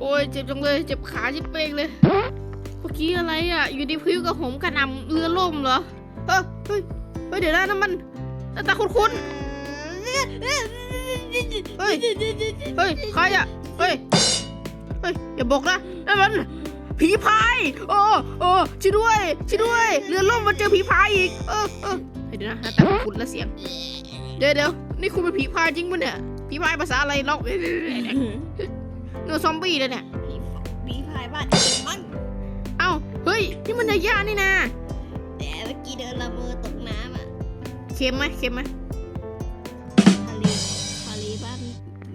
โอ้ยเจ็บจังเลย เจ็บขาชิบเป้งเลยเมื่อกี้อะไรอะ อยู่ดีพิ้วกับผมกระนำเรือล่มเหรอเฮ้ยเฮ้ยเดี๋ยวนะนั่นมันหน้าตาคุ้นๆเฮ้ยเฮ้ยใครอะเฮ้ยเฮ้ยอย่าบอกนะนั่นมันผีพายโอ้โอ้ช่วยด้วยช่วยด้วย เรือล่มมาเจอผีพายอีก เออเออเดี๋ยวนะหน้าตาคุ้นและเสียง เดี๋ยวเดี๋ยวนี่คุณเป็นผีพายจริงปะเนี่ยผีพายภาษาอะไรล็อก เนื้อซอมบี้เลยเนี่ยผีผีพายบ้านเองมั้งเอ้าเฮ้ยนี่มันยาย่านี่นะแต่เมื่อกี้เดินละเมอตกน้ำอะเค็มไหมเค็มไหมทะเลทะเลบ้าน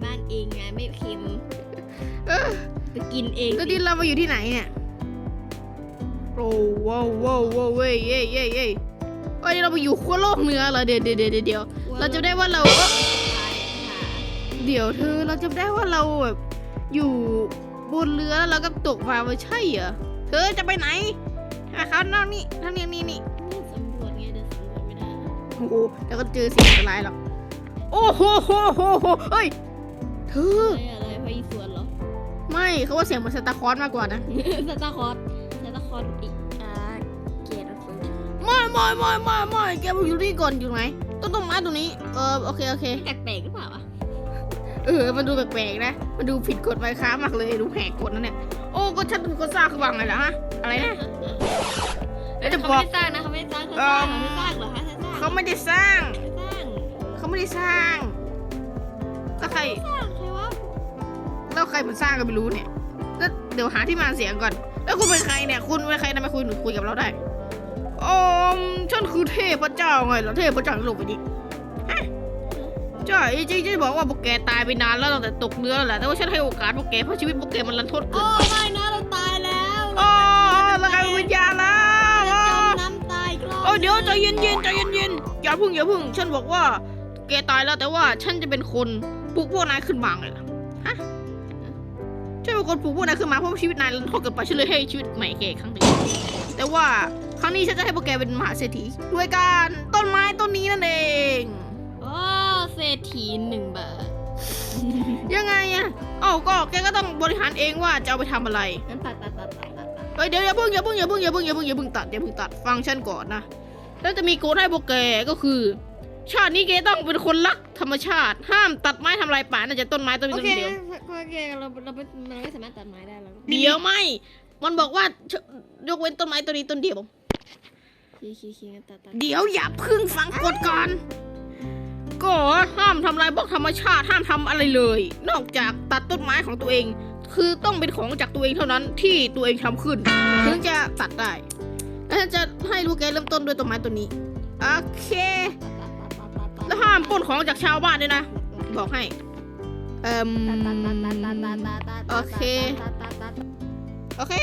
บ้านเองไงไม่เค็มเออไปกินเองแล้วนี่เรามาอยู่ที่ไหนเนี่ยโอ้ว้าวว้าวว้าวเว้ยเย้เย้เย้เอ้ยเรามาอยู่ขั้วโลกเหนือเหรอเดี๋ยวเดี๋ยวเดี๋ยวเดี๋ยวเราจะได้ว่าเราเอ้อเดี๋ยวเธอเราจะได้ว่าเราแบบ อยู่บนเรือแล้วเราก็ตกมาไม่ใช่เหรอ เธอจะไปไหนหาเขานอกนี่ทางนี้นี่นี่นี่สำรวจไงเดินสำรวจไม่ได้โอ้โหแล้วก็เจอสิ่งอันตรายหรอก โอ้โหโหโหโหเฮ้ย เธอ อะไรอะไรพายสวนเหรอ ไม่เขาว่าเสียงเหมือนซานตาคลอสมากกว่านะซานตาคลอสซานตาคลอสอีกอ่าเกตเฟิร์ไม่ไม่ไม่ไม่ไม่แกมาอยู่นี่ก่อนอยู่ไหนต้นต้นไม้ตรงนี้ เออโอเคโอเคแปลกๆหรือเปล่าวะ เออ มันดูแปลกๆนะ มันดูผิดกฎไมค้ามากเลย ดูแหกกฎนะเนี่ย โอ้ ก็ฉันเป็นคนสร้างคือวังไงล่ะฮะ อะไรนะ แล้วจะเขาบอไม่กได้สร้างนะเขาไม่ได้สร้างเขาสร้างเขาไม่สร้างเหรอคะสร้างเขาไม่ได้สร้างสร้างเขาไม่ได้สร้าง แล้วใคร สร้างใครวะแล้วใครมันสร้างก็ไม่รู้เนี่ย แล้วเดี๋ยวหาที่มาเสียงก่อน แล้วคุณเป็นใครเนี่ย คุณเป็นใครทำไมคุณถึงคุยกับเราได้โอ้มฉันคือเทพเจ้าไงเหรอเทพเจ้าลงไปดิฮะ ใช่จริงๆจะบอกว่าพวกแกตายไปนานแล้วตั้งแต่ตกเรือแล้วแหละแต่ว่าฉันให้โอกาสพวกแกเพราะชีวิตพวกแกมันรันทดเกิโอ้นไม่นะเราตายแล้วโอ้เรากลายเป็นวิญญาณแล้วเราโอ้จมน้ำตายอีกรอบโอ้เดี๋ยวใจเย็นๆใจเย็นๆอย่าพึ่งอย่าพึ่ง ฉันบอกว่าแกตายแล้วแต่ว่าฉันจะเป็นคนปลุกพวกนายขึ้นมาไงล่ะฮะฉันเป็นคนปลุกพวกนายขึ้นมาเพราะว่าชีวิตนายรันทดเกินไปฉันเลยให้ชีวิตใหม่แกอีกครั้งหนึ่งแต่ว่าครั้งนี้ฉันจะให้พวกแกเป็นมหาเศรษฐีด้วยการต้นไม้ต้นนี้นั่นเองโอ้ เศรษฐีหนึ่งบาทยังไงอะเอ้าก็แกก็ต้องบริหารเองว่าจะเอาไปทำอะไรงั้นตัดตัดตัดตัดตัดตัดเฮ้ยเดี๋ยวอย่าเพิ่งอย่าเพิ่งอย่าเพิ่งอย่าเพิ่งอย่าเพิ่งอย่าเพิ่งตัดอย่าเพิ่งตัดฟังฉันก่อนนะ แล้วจะมีโกฎให้พวกแกก็คือ ชาตินี้แกต้องเป็นคนรักธรรมชาติ ห้ามตัดไม้ทำลายป่าน่าจะต้นไม้ต้นโอนี้ต้นเคเดียว โอเคเราเราไม่เราไม่สามารถตัดไม้ได้แล้วเดี๋ยวไม่ มันบอกว่าชยกเว้นต้นไม้ต้นนี้ต้นเดียว คีคีคีงั้นตัดตัดเดี๋ยวอย่าเพึ่งฟังกฎก่อน ก็ห้ามทำลายบล็อกธรรมชาติห้ามทำอะไรเลย นอกจากตัดต้นไม้ของตัวเอง คือต้องเป็นของจากตัวเองเท่านั้นที่ตัวเองทำขึ้น ถึงจะตัดได้แล้วฉันจะให้ลูกแกเริ่มต้นด้วยต้นไม้ต้นนี้ โอเค แล้วห้ามปล้นของจากชาวบ้านด้วยนะ บอกให้ เอ่มโอเค โอเค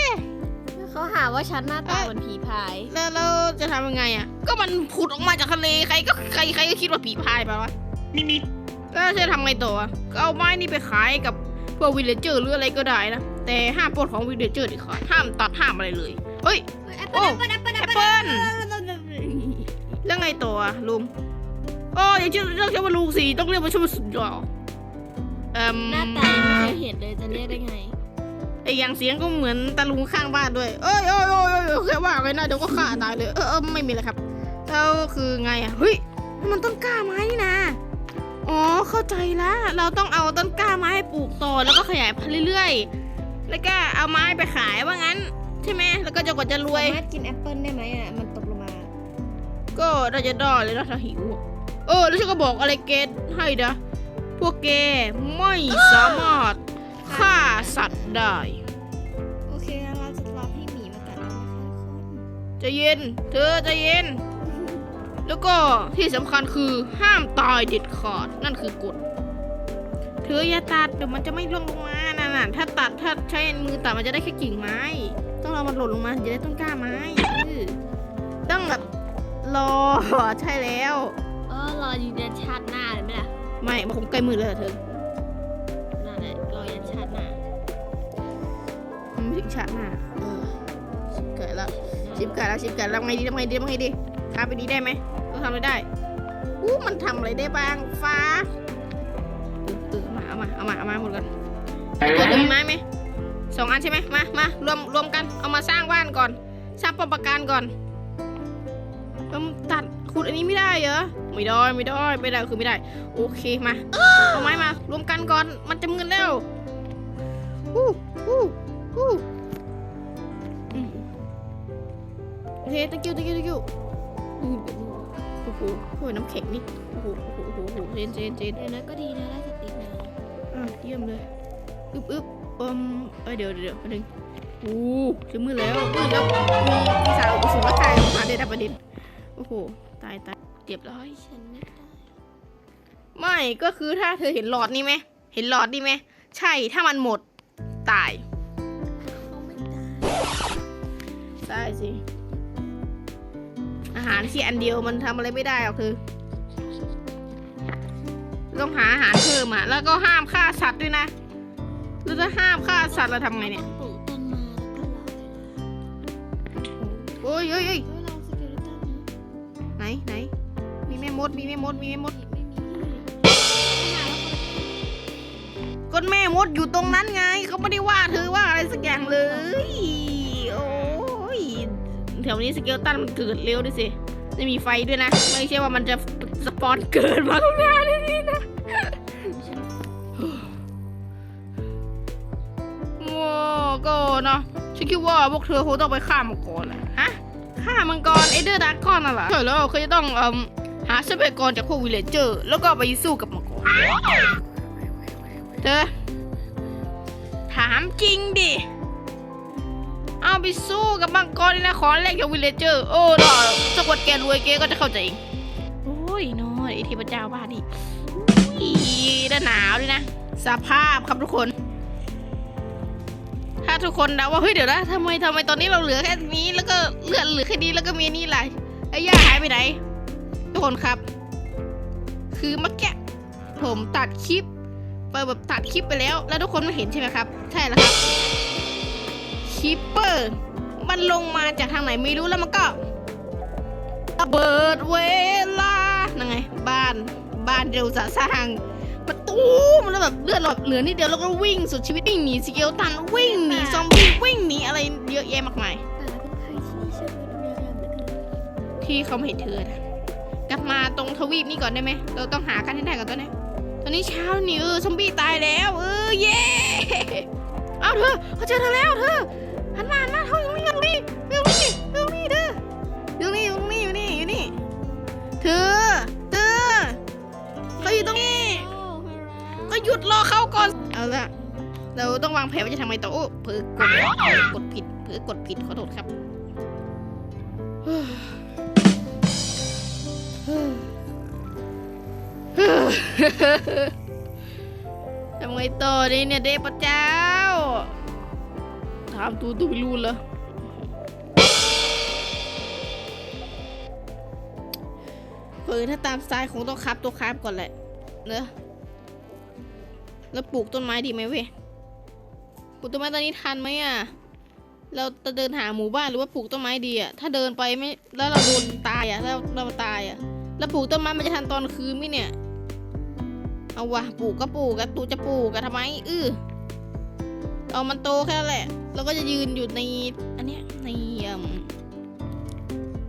เขาหาว่าฉันหน้าตาเหมือนผีพาย แล้วเราจะทำยังไงอะ ก็มันผุดออกมาจากทะเลใครก็ใครใครก็คิดว่าผีพายไปวะมีมีแล้วจะทำไงต่ออะก็เอาไม้นี่ไปขายกับพวกวิลเลเจอร์หรืออะไรก็ได้นะ แต่ห้ามปล้นของวิลเลเจอร์เด็ดขาดห้ามตัดห้ามอะไรเลย เฮ้ย โอ้แอปเปิ้ลแล้วไงต่ออะลุงโอ้อย่าเชื่อเรียกแค่ว่าลุงสิต้องเรียกว่าชื่อสุดยอดเอ่มหน้าตายังไม่เคยเห็นเลย ออย่างเสียงก็เหมือนตาลุงข้างบ้านด้วย เอ้ยโอ้ยโอ้ยโอ้ยแค่ว่าไงนะเดี๋ยวก็ฆ่าตายเลย เออเออไม่มีเลยครับแล้วคือไงอะเฮ้ยมันต้นกล้าไม้นี่นะอ๋อเข้าใจละเราต้องเอาต้นกล้าไม้ไปปลูกต่อแล้วก็ขยายพันธุ์เรื่อยๆ แล้วก็เอาไม้ไปขายว่างั้น ใช่ไหมแล้วก็จะกว่าจะรวย สามารถกินแอปเปิ้ลได้ไหมอะ มันตกลงมา ก็น่าจะได้เลยนะถ้าหิวอะเออ แล้วฉันก็บอกอะไรเกตให้นะพวกแกไม่สามารถฆ่าสัตว์ได้ จะเย็น เธอใจะเย็น แล้วก็ที่สำคัญคือห้ามตายเด็ดขาดนั่นคือกฎเธออย่าตัดเดี๋ยวมันจะไม่ร่วงลงมานั่นน่ะถ้าตัดถ้าใช้มือตัดมันจะได้แค่กิ่งไม้ ต้องเอามันหล่นลงมาจะได้ต้นกล้าไม้เออต้องแบบรอใช่แล้ว เออรออยู่ยันชาติหน้าเลยไหมล่ะไม่มันคงใกล้มือแล้วเหรอเธอน่าได้รอยันชาติหน้ามันไม่ถึงชาติหน้า ชิบเกิดแล้วชิบเกิดแล้วไงดีทำไงดีทำไงดีทำไปดีได้ไหมต้องทำอะไรได้อู้มันทำอะไรได้บ้างฟ้าเออเออเอามาเอามาเอามาเอามาหมดกันตัวมีไม้ไหมสองอันใช่ไหมมามารวมรวมกันเอามาสร้างบ้านก่อนสร้างป้อมปราการก่อนเอิ่มตัดขุดอันนี้ไม่ได้เหรอไม่ได้ไม่ได้ไม่ได้คือไม่ได้ โอเคมาเอาไม้มารวมกันก่อนมันจะมืดแล้วอู้อู้ เค thank you thank you thank you โอ้โหโอ้ยน้ำแข็งนี่โอ้โหโอ้โหโอ้โหโอ้โหเจนเจนเจนเดี๋ยวนะก็ดีนะได้สติมาอะเยี่ยมเลยอึ๊บอึ๊บอืมเอ้ยเดี๋ยวเดี๋ยวเดี๋ยวประเด็นโอ้จะมืดแล้วมืดแล้วมีมีสาวอุสุรกายออกมาเด็ดประเด็นโอ้โหตายตายเจ็บร้อยฉันไม่ได้ไม่ก็คือถ้าเธอเห็นหลอดนี่ไหมเห็นหลอดนี่ไหมใช่ถ้ามันหมดตายไม่ตายใช่สิ อาหารที่อันเดียวมันทำอะไรไม่ได้หรอกคือต้องหาอาหารเพิ่มอะ แล้วก็ห้ามฆ่าสัตว์ด้วยนะ แล้วถ้าห้ามฆ่าสัตว์เราทำไงเนี่ยโอ้ยเอ้ยเอ้ยไหนไหนมีแม่มด มีแม่มด มีแม่มดก้นแม่มดอยู่ตรงนั้นไงเขาไม่ได้ว่าเธอ ถวนี้สเกลตันมันเกิดเร็วด้วยสิไม่มีไฟด้วยนะ ไม่ใช่ว่ามันจะสปอนเกิดมาตรงหน้านี่นะโอ้ก็เนาะฉันคิดว่าพวกเธอคงต้องไปฆ่ามังกรแหละฮะฆ่ามังกรเอเดอร์ดากอนน่ะเหรอใช่แล้วเขาจะต้องเอ่มหาทรัพยากรจากพวกวิลเลเจอร์ แล้วก็ไปสู้กับมังกรเธอถามจริงดิ เอาไปสู้กับมังกรนี่นะขอแลกกับวิลเลเจอร์ โอ้ดอจังหวัดแกรวยแกก็จะเข้าใจเอง โอ้ยนอยไอเทพเจ้าบ้านนี่อุ้ยด้านหนาวด้วยนะ สภาพครับทุกคน ถ้าทุกคนเดาว่าเฮ้ยเดี๋ยวนะทำไมทำไมตอนนี้เราเหลือแค่นี้ แล้วก็เลือดเหลือแค่นี้แล้วก็มีนี่ไรไอ้ย่าหายไปไหน ทุกคนครับ คือเมื่อกี้ผมตัดคลิปไปแบบตัดคลิปไปแล้ว แล้วทุกคนไม่เห็นใช่ไหมครับ ใช่แล้วครับ คิปเปอร์ มันลงมาจากทางไหนไม่รู้แล้วมันก็ระเบิดเวลานั่งไง บ้านบ้านเร็วจะสร้างประตูมันแล้วแบบเลือดหลอดเหลือนิดเดียวแล้วก็วิ่งสุดชีวิตวิ่งหนีสเกลตันวิ่งหนีซอมบี้วิ่งหนีอะไรเยอะแยะมากมายแต่เป็นใครที่นี่ช่วยดูแลกันเหมือนกันที่เขาไม่เห็นเธอนะกลับมาตรงทวีปนี้ก่อนได้ไหมเราต้องหากันให้ได้ก่อนตอนนี้ตอนนี้เช้านี่เออซอมบี้ตายแล้ว เออเย้เอาเธอเขาเจอเธอแล้วเธอันมานมาเขาอยู่นี่อยู่นี่อยู่นี่อยู่นี่เธออยู่นี่อยู่นี่อยู่นี่อยู่นี่เธอเธอเขาอยู่ตรงนี้ ก็หยุดรอเขาก่อน เอาละเราต้องวางแผนว่าจะทำไงต่อโอ้เผลอกดเผลอกดผิดเผลอกดผิดขอโทษครับทำไงต่อดีเนี่ยเดพระจ้าามตูตูไม่รู้เหรอเออถ้าตามสไตล์คงต้องคับตัวคับก่อนแหละเนอะแล้วปลูกต้นไม้ดีไหมเว้ยปลูกต้นไม้ตอนนี้ทันไหมอะ เราจะเดินหาหมู่บ้านหรือว่าปลูกต้นไม้ดีอะ ถ้าเดินไปไม่ แล้วเราโดนตายอะแล้วเราตายอะ แล้วปลูกต้นไม้มันจะทันตอนคืนไหมเนี่ย เอาวะปลูกก็ปลูกกันตูจะปลูกกันทำไม อื้อ เอามันโตแค่แหละ เราก็จะยืนอยู่ในอันเนี้ยในเอ่ม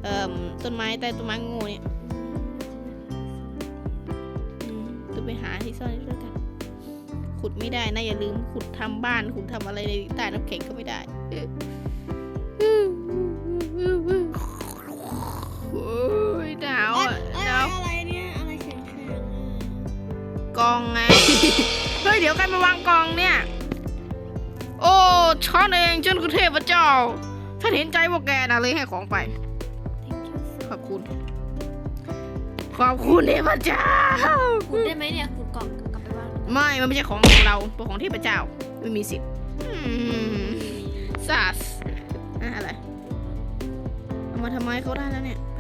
เอ่มต้นไม้ใต้ต้นไม้งูเนี่ยอืมจะไปหาที่ซ่อนด้วยกัน ขุดไม่ได้นะอย่าลืมขุดทำบ้านขุดทำอะไรในใต้น้ำแข็งก็ไม่ได้โอ้ยหนาวอะเอ้ยหนาวอะไรเนี่ยอะไรแข็งๆอะกองไงเฮ้ยเดี๋ยวใครมาวางกองเนี่ยโอ้ช้อนเองฉันคือเทพเจ้าฉันเห็นใจพวกแกนะเลยให้ของไป Thank you so ขอบคุณ ขอบคุณเทพเจ้าขุดได้ไหมเนี่ยขุดกล่องกลับไปบ้านไม่ มันไม่ใช่ของของเราเป็นของเทพเจ้า ไม่มีสิทธิ์อืมซัสอะอะไรเอามาทำไมเขาได้แล้วเนี่ยไป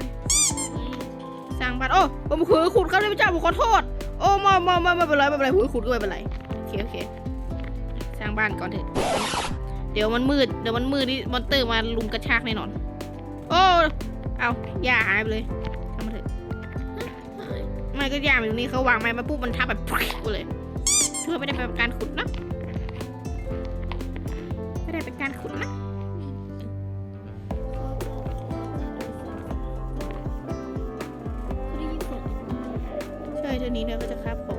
สร้างบ้านโอ้ผมขือขุดครับเทพเจ้าผมขอโทษ โอ้มามามาไม่เป็นไรไม่เป็นไรหุยขุดก็ไม่เป็นไรโอเคโอเคสร้างบ้านก่อนเถอะ เดี๋ยวมันมืด เดี๋ยวมันมืดนี่มอนเตอร์มาลุมกระชากแน่นอน โอ้ เอาหญ้าหายไปเลยทำมาเถอะไม่ก็ยามอยู่นี่เขาวางไม้มาปุ๊บมันทับแบบกูเลยช่อไม่ได้เป็นการขุดนะไม่ได้เป็นการขุดนะใช่เท่านี้เนี่ยก็จะครับ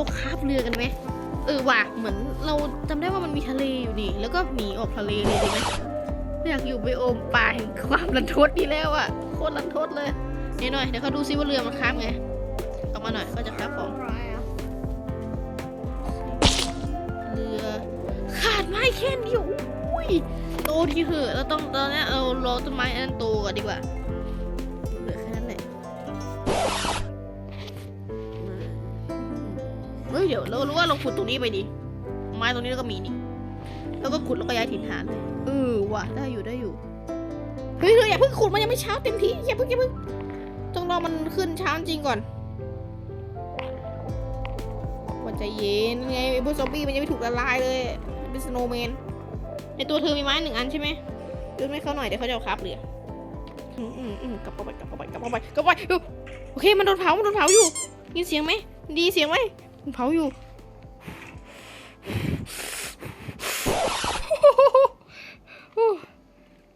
เราคาบเรือกันไหมเออว่ะเหมือนเราจำได้ว่ามันมีทะเลอยู่นี่แล้วก็หนีออกทะเลเลยดีไหมอยากอยู่ไปโอมป่าแห่งความรันทดนี่แล้วอะโคตรรันทดเลยนี่หน่อยเดี๋ยวเขาดูซิว่าเรือมันคาบไงออกมาหน่อยก็จะคาบของเรือขาดไม้แค่เดียวอุ้ยโตที่เถอะเราต้องตอนนี้เรารอต้นไม้อันนั้นโตก่อนดีกว่า เฮ้ยเดี๋ยวเรารู้ว่าเราขุดตรงนี้ไปดิไม้ตรงนี้เราก็มีนี่แล้วก็ขุดแล้วก็ย้ายถิ่นฐานเลยเออว่ะได้อยู่ได้อยู่เฮ้ยเธออย่าเพิ่งขุดมันยังไม่เช้าเต็มที่อย่าเพิ่งอย่าเพิ่งต้องรอมันขึ้นเช้าจริงก่อนว่าใจเย็นไงไอ้พวกซอมบี้มันยังไม่ถูกละลายเลยเป็นสโนว์แมนในตัวเธอมีไม้หนึ่งอันใช่ไหมยื่นให้เขาหน่อยเดี๋ยวเขาจะเอาครับเรืออืมอืมอืมกลับเข้าไปกลับเข้าไปกลับเข้าไปกลับเข้าไปโอเคมันโดนเผามันโดนเผาอยู่ยินเสียงไหมดีเสียงไหม เผาอยู่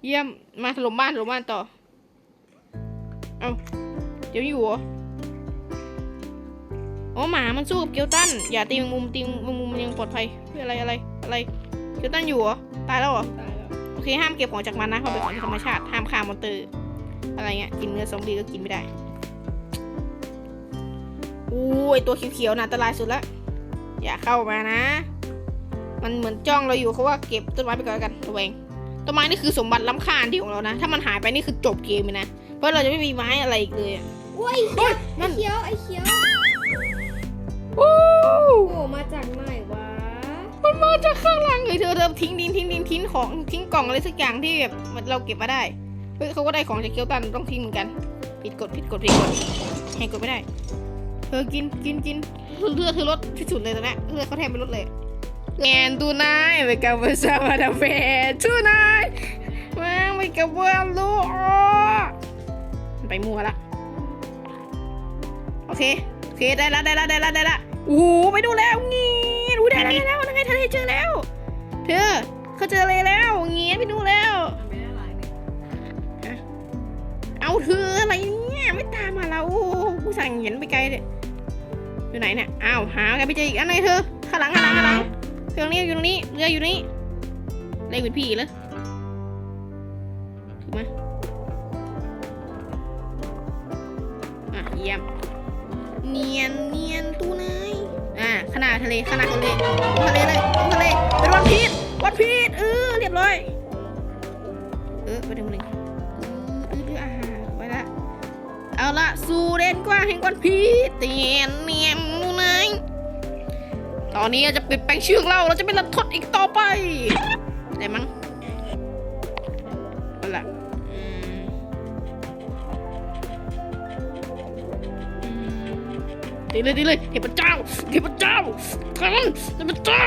เยี่ยม มาถล่มบ้านถล่มบ้านต่อ เอาเดี๋ยวอยู่เหรออ๋อหมามันสู้กับเกียวตัน อย่าตีแมงมุมตีแมงมุมมันยังปลอดภัยเฮ้ยอะไรอะไรอะไร เกียวตันอยู่เหรอ ตายแล้วเหรอ ตายแล้ว โอเคห้ามเก็บของจากมันนะเพราะเป็นของธรรมชาติ ห้ามฆ่ามอนเตอร์ อะไรเงี้ย กินเนื้อซอมบี้ก็กินไม่ได้ อู้ยตัวเขียวๆน่ะอันตรายสุดละอย่าเข้ามานะ มันเหมือนจ้องเราอยู่เขาว่าเก็บต้นไม้ไปก่อนแล้วกันระแวงต้นไม้นี่คือสมบัติล้ำค่าอันเดียวของเรานะ ถ้ามันหายไปนี่คือจบเกมเลยนะ เพราะเราจะไม่มีไม้อะไรอีกเลยอะโอ้ยโอ๊ยไอ้นั่นเขียวไอ้เขียววู้โอ้มาจากไหนวะ มันมาจากข้างหลังเลยเธอเธอทิ้งดินทิ้งดินทิ้งของทิ้งกล่องอะไรสักอย่างที่แบบมันเราเก็บมาได้ เฮ้ยเขาก็ได้ของจากเกียวตันต้องทิ้งเหมือนกัน ผิดกฎผิดกฎผิดกฎให้กฎไม่ได้เธ อกินกินกินเลือดเธอลดที่สุดเลยตอนนี้เลือดเขาแทบไม่ลดเลยแอนตูนายไปกับเวอร์ซามาดาเฟตูนายแม่งไปกับเวอร์ลูอ๋อไปมัวละ โอเค โอเค ได้ละได้ละได้ละได้ละโอ้โหไปดูแล้วงี้รู้ได้แล้วได้แล้วยังไงทะเลเจอแล้ว เธอเขาเจอเลยแล้วเงี้ยไปดูแล้วไม่ได้หลายเนี่ยเอาเธออะไรเนี่ยไม่ตามมาเราโอ้โหกูสั่งเห็นไปไกลเลย อยู่ไหนเนี่ย อ้าว หากันไปเจออีกอันไหนเธอ ข้างหลังข้างหลังข้างหลังเครื่องนี้อยู่ตรงนี้ เรืออยู่นี่เล่นเป็นพี่เลยถูกไหมอะเยี่ยม เนียนเนียนตู้นายอะขนาดทะเลขนาดทะเลลงทะเลเลยลงทะเล เป็นวันพีชวันพีชเออเรียบร้อย เออไปดูหนึ่ง เอาละสู่เด่นกว้างแห่งวันพีเตียนเนียมนูนายตอนนี้เราจะเปลี่ยนแปลงชื่อเราเราจะเป็นรันทดอีกต่อไปได้มั้งเอาละอืมอืมดีเลยดีเลยเทพเจ้าเทพเจ้าทันเทพเจ้า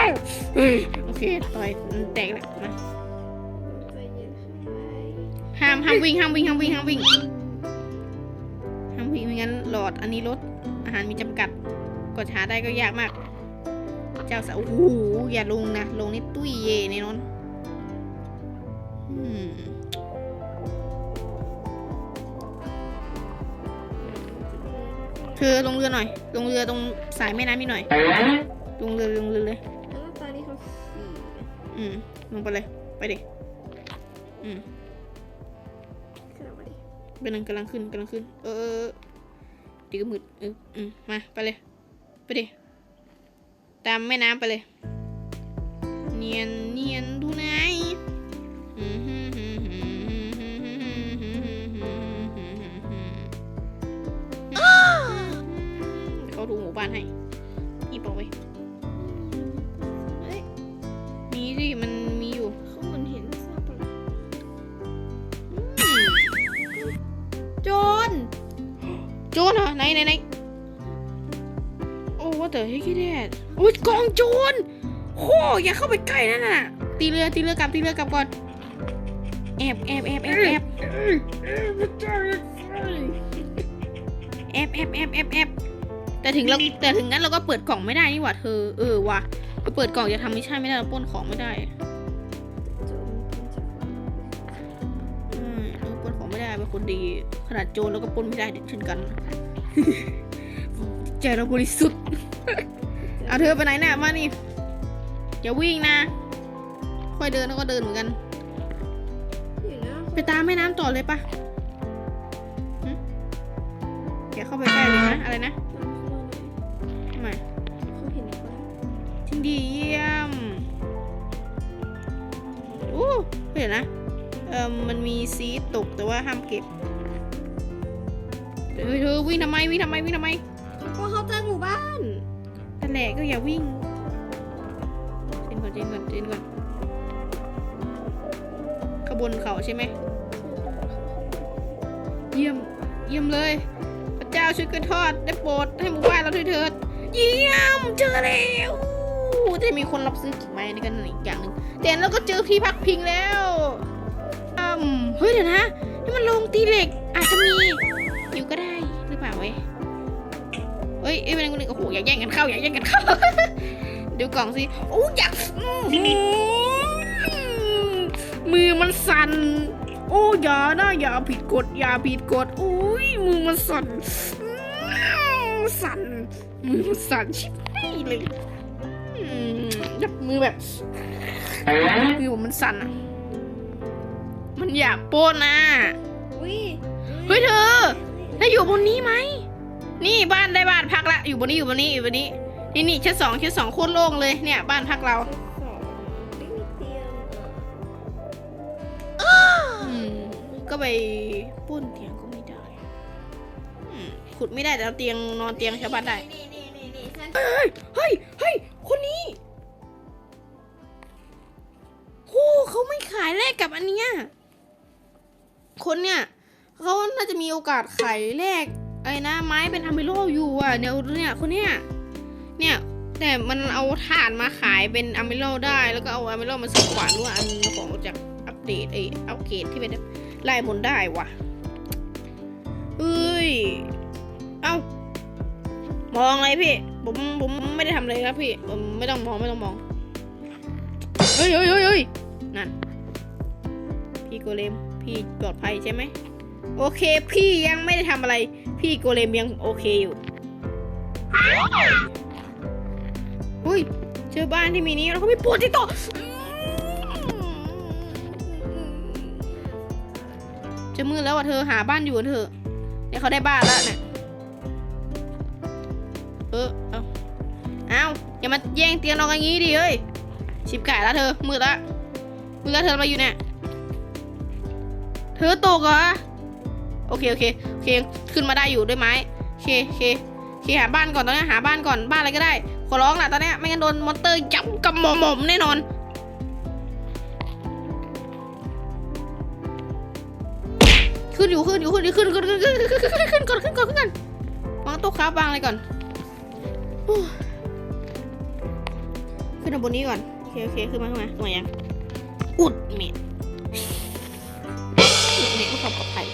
เฮ้ยโอเคต่อยแตกแล้วมาใจเย็นะห้ามห้ามวิ่งห้ามวิ่งห้ามวิ่งห้ามวิ่ง ห้ามวิ่งไม่งั้นหลอดอันนี้ลดอาหารมีจำกัดกดหาได้ก็ยากมาก เจ้าสาวโอ้โหอย่าลงนะ ลงนี่ตุ้ยเย่แน่นอนอืมเธอลงเรือหน่อย ลงเรือตรงสายแม่น้ำนี่หน่อย ลงเรือลงเรือเลยแล้วตอนนี้เขาขี่อืม ลงไปเลย ไปดิ อืมขึ้นมา กำลังกำลังขึ้นกำลังขึ้น เออดีก็มืดเอออืมมาไปเลย ไปดิ ตามแม่น้ำไปเลย เนียนเนียนดูไงเขาถูหมู่บ้านให้ ไหนไหนโอ้ว่าแต่เฮ้ยแดดอุ้ยกองโจรโอ้อย่าเข้าไปใกล้นั่นน่ะ ตีเรือตีเรือกลับตีเรือกลับก่อนแอบแอบแอบแอบแอบแอบแอบแอบแอบแอบแต่ถึงเราแต่ถึงงั้นเราก็เปิดกล่องไม่ได้นี่หว่าเธอ เออว่ะเปิดกล่องจะทำมิชชั่นไม่ได้เราป้นของไม่ได้ปนของไม่ได้เป็คนดี ขนาดโจรแล้วก็ป้นไม่ได้เช่นกัน ใจเราบริสุทธิ์เอาเธอไปไหนเนี่ยมานี่อย่าวิ่งนะ ค่อยเดินแล้วก็เดินเหมือนกันเดี๋ยวนะไปตามแม่น้ำต่อเลยปะหึอย่าเข้าไปใกล้เลยนะ อะไรนะทำไมเขาเห็นว่าจริงดีเยี่ยมอู้เห็นนะ เอ่อมันมีซีดตกแต่ว่าห้ามเก็บ เฮ้ยเธอวิ่งทำไมวิ่งทำไมวิ่งทำไมก็เขาเจอหมู่บ้านนั่นแหละก็อย่าวิ่งเจนก่อนเจนก่อนเจนก่อนขบวนเขาใช่ไหมเยี่ยมเยี่ยมเลย พระเจ้าช่วยกันทอดได้โปรดให้หมู่บ้านเราด้วยเถิด เยี่ยมเจอแล้วจะมีคนรับซื้อกิ่งไม้นี่กันอีกอย่างหนึ่งแต่แล้วก็เจอที่พักพิงแล้วอืมเฮ้ยเดี๋ยวนะนี่มันโรงตีเหล็กอาจจะมี อยู่ก็ได้หรือเปล่าเว้ยเฮ้ยเอ้ยเป็นคนนึงโอ้โหอย่าแย่งกันเข้าอย่าแย่งกันเข้าเดี๋ยวกล่องสิโอ้อยากอื้อหือมือมันสั่นโอ้อย่านะอย่าผิดกฎอย่าผิดกฎโอ้ยมือมันสั่นอื้อสั่นมือมันสั่นชิบหายเลยอืมจับมือแบบมือผมมันสั่นอะมันอยากโป้นนะอุ้ยเฮ้ยเธอ ถ้าอยู่บนนี้ไหม นี่บ้านได้บ้านพักละ อยู่บนนี้อยู่บนนี้อยู่บนนี้ นี่นี่ชั้นสองชั้นสองโคตรโล่งเลยเนี่ย บ้านพักเราสองไม่มีเตียงอืมก็ไปปล้นเตียงก็ไม่ได้อืมขุดไม่ได้แต่เอาเตียงนอนเตียงชาวบ้านได้ นี่นี่นี่นี่ฉันเฮ้ยเฮ้ยเฮ้ยคนนี้โอ้เขาไม่ขายแลกกับอันเนี้ยคนเนี่ย เขาน่าจะมีโอกาสขายแลกอะไรนะ ไม้เป็นอะมิโลอยู่อะเดี๋ยวเนี่ยคนเนี้ยเนี่ยแต่มันเอาถ่านมาขายเป็นอะมิโลได้แล้วก็เอาอะมิโลมาซื้อขวานด้วยอันของจากอัปเดตไออัปเกรดที่เป็นไล่มนได้ว่ะเอ้ยเอ้ามองอะไรพี่ผมผมไม่ได้ทำอะไรครับพี่ผมไม่ต้องมองไม่ต้องมองเฮ้ยเฮ้ยเฮ้ยเฮ้ยนั่นพี่โกเลมพี่ปลอดภัยใช่ไหม โอเค พี่ยังไม่ได้ทำอะไร พี่โกเลมยังโอเคอยู่ อุ้ย เจอบ้านที่มีนี้แล้วก็มีปวดที่โตะจะมืดแล้วอะเธอหาบ้านอยู่เถอะเนี่ยเขาได้บ้านแล้วเนี่ยเออเอาเอาอย่ามาแย่งเตียงนอนกันงี้ดิเฮ้ยชิบไก่แล้วเธอมืดละมืดแล้วเธอมาอยู่เนี่ยเธอตกเหรอ โอเคโอเคโอเคขึ้นมาได้อยู่ด้วยไม้โอเคโอเคโอเคหาบ้านก่อนตอนนี้หาบ้านก่อนบ้านอะไรก็ได้ ขอร้องละตอนนี้ไม่งั้นโดนมอนเตอร์จับกับหมอหมอมแน่นอนขึ้นอยู่ขึ้นอยู่ขึ้นอยู่ขึ้นขึ้นขึ้นขึ้นขึ้นขึ้นขึ้นก่อนขึ้นก่อนขึ้นก่อนวางโต๊ะครับวางอะไรก่อนขึ้นมาบนนี้ก่อนโอเคโอเคขึ้นมาขึ้นมาขึ้นมายังอุดเม็ดอุดเม็ดเพื่อความปลอดภัย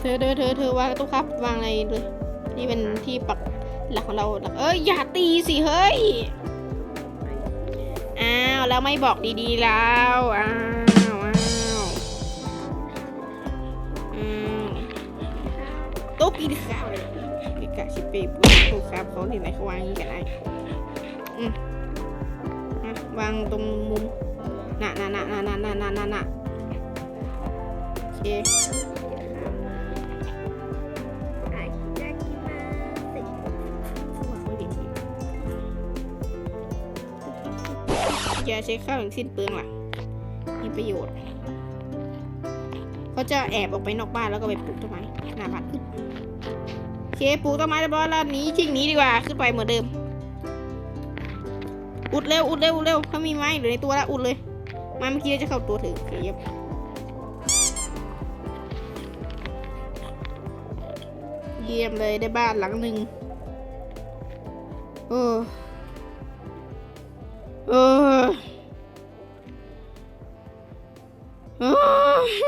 เธอเธอเธอเธอวางต๊ะครับ วางอะไรเลย นี่เป็นที่ปักหลักของเราหลักเอ้ยอย่าตีสิเฮ้ย อ้าวแล้วไม่บอกดีๆแล้ว อ้าวอ้าวโต๊ะกินข้าวเลยเกะชิเปย์โต๊ะครับเขาที่ไหนเขาวางอย่างนี้กันได้อืมอะวางตรงมุมน่ะน่ะน่ะน่ะน่ะน่ะน่ะน่ะน่ะโอเค อย่าใช้ข้าวอย่างสิ้นเปลืองล่ะ มีประโยชน์ เขาจะแอบออกไปนอกบ้านแล้วก็ไปปลูกต้นไม้หน้าบ้านโอเคปลูกต้นไม้เรียบร้อยแล้วหนีชิ่งหนีดีกว่าขึ้นไปเหมือนเดิม อุดเร็วอุดเร็วอุดเร็วเขามีไม้เหลือในตัวแล้วอุดเลยไม้เมื่อกี้จะเข้าตัวเธอโอเคเย็บเยี่ยมเลยได้บ้านหลังหนึ่งโอ้ Ugh. Ugh.